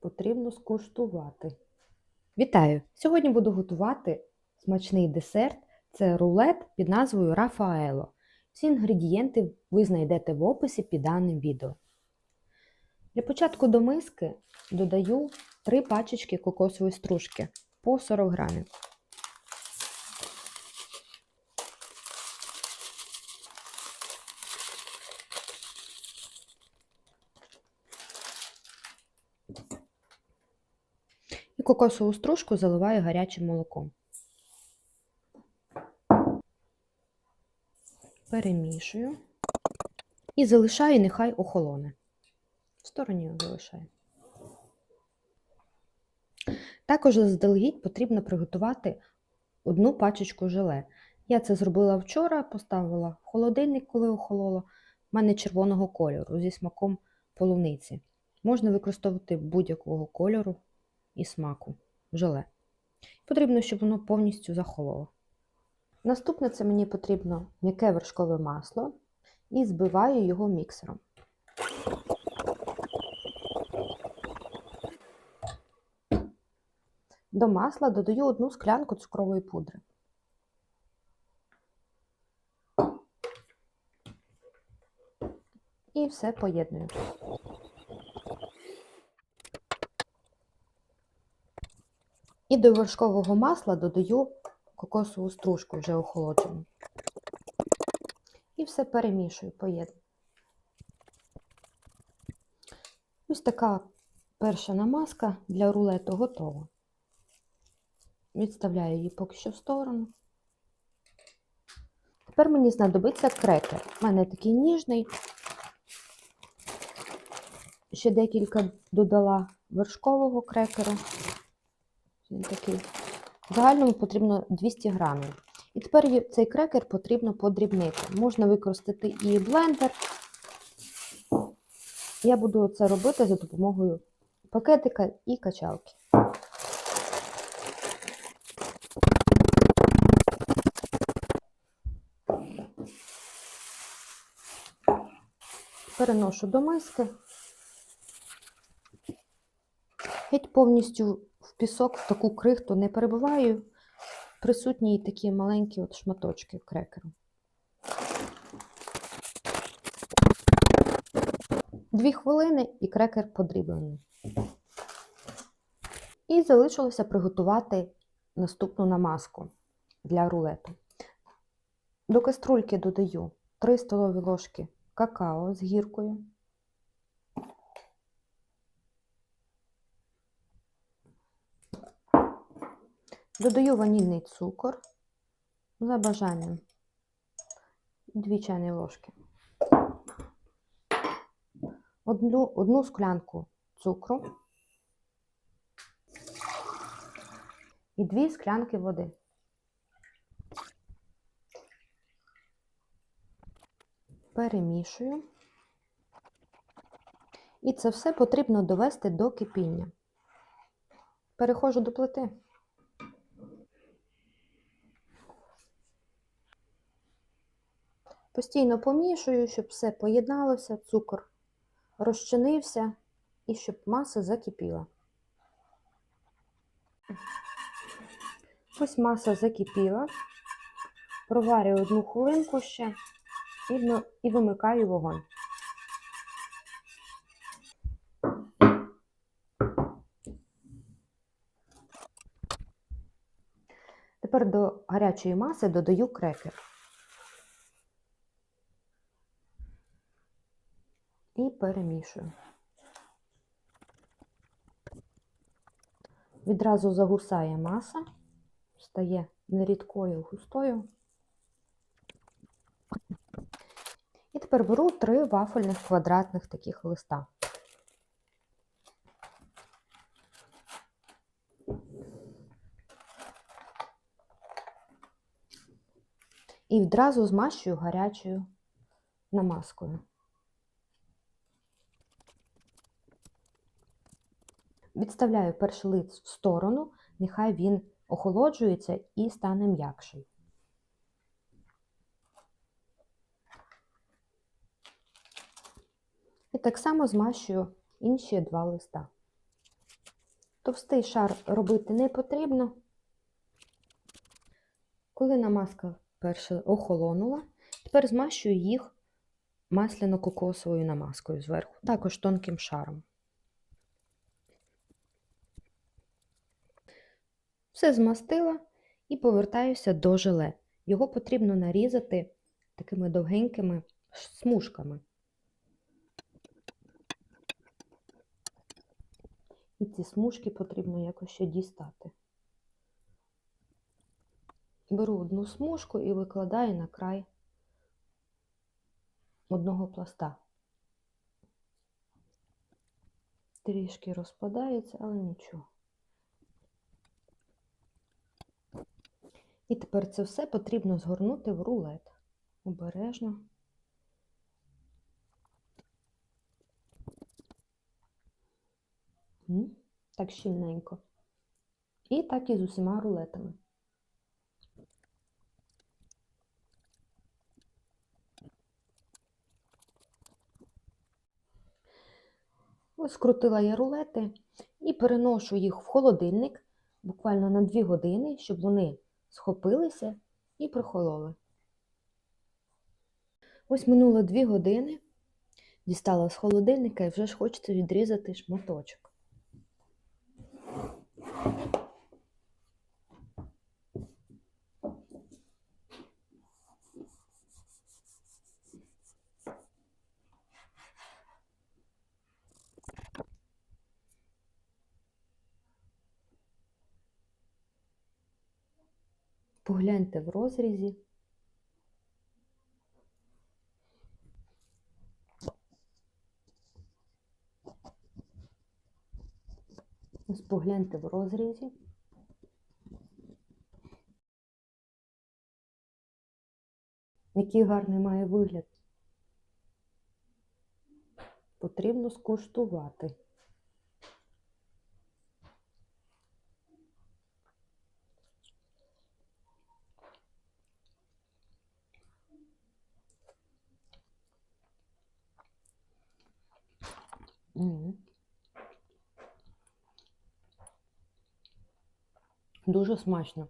потрібно скуштувати. Вітаю! Сьогодні буду готувати смачний десерт. Це рулет під назвою Рафаело. Всі інгредієнти ви знайдете в описі під даним відео. Для початку до миски додаю 3 пачечки кокосової стружки по 40 грамів. Кокосову стружку заливаю гарячим молоком. Перемішую і залишаю, нехай охолоне. В стороні залишаю. Також заздалегідь потрібно приготувати одну пачечку желе. Я це зробила вчора, поставила в холодильник, коли охололо. У мене червоного кольору зі смаком полуниці. Можна використовувати будь-якого кольору і смаку желе. Потрібно, щоб воно повністю захололо. Наступне це мені потрібно м'яке вершкове масло і збиваю його міксером. До масла додаю одну склянку цукрової пудри. І все поєдную. І до вершкового масла додаю кокосову стружку вже охолоджену. І все перемішую, поєдную. Ось така перша намазка для рулету готова. Відставляю її поки що в сторону. Тепер мені знадобиться крекер. У мене такий ніжний. Ще декілька додала вершкового крекера. Він такий. В загальному потрібно 200 грамів. І тепер цей крекер потрібно подрібнити. Можна використати і блендер. Я буду це робити за допомогою пакетика і качалки. Переношу до миски. Геть повністю пісок в таку крихту не перебиваю. Присутні і такі маленькі от шматочки крекеру. Дві хвилини і крекер подріблений. І залишилося приготувати наступну намазку для рулету. До каструльки додаю 3 столові ложки какао з гіркою. Додаю ванільний цукор за бажанням 2 чайні ложки. Одну, одну склянку цукру і 2 склянки води. Перемішую. І це все потрібно довести до кипіння. Переходжу до плити. Постійно помішую, щоб все поєдналося, цукор розчинився і щоб маса закипіла. Ось маса закипіла, проварюю одну хвилинку ще і, вимикаю вогонь. Тепер до гарячої маси додаю крекер. Перемішую. Відразу загусає маса, стає не рідкою, а густою. І тепер беру три вафельних квадратних таких листа. І відразу змащую гарячою намазкою. Відставляю перший лист в сторону, нехай він охолоджується і стане м'якший. І так само змащую інші два листа. Товстий шар робити не потрібно. Коли намазка перше охолонула, тепер змащую їх масляно-кокосовою намазкою зверху, також тонким шаром. Все змастила і повертаюся до желе. Його потрібно нарізати такими довгенькими смужками. І ці смужки потрібно якось ще дістати. Беру одну смужку і викладаю на край одного пласта. Трішки розпадається, але нічого. І тепер це все потрібно згорнути в рулет. Обережно. Так щільненько. І так і з усіма рулетами. Ось скрутила я рулети і переношу їх в холодильник буквально на 2 години, щоб вони схопилися і прохололи. Ось минуло дві години, дістала з холодильника і вже ж хочеться відрізати шматочок. Погляньте в розрізі. Ось погляньте в розрізі. Який гарний має вигляд. Потрібно скуштувати. Дуже смачно.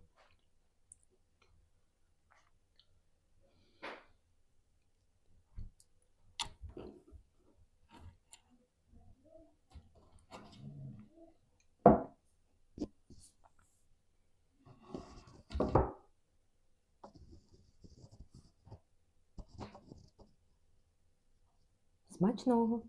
Смачного!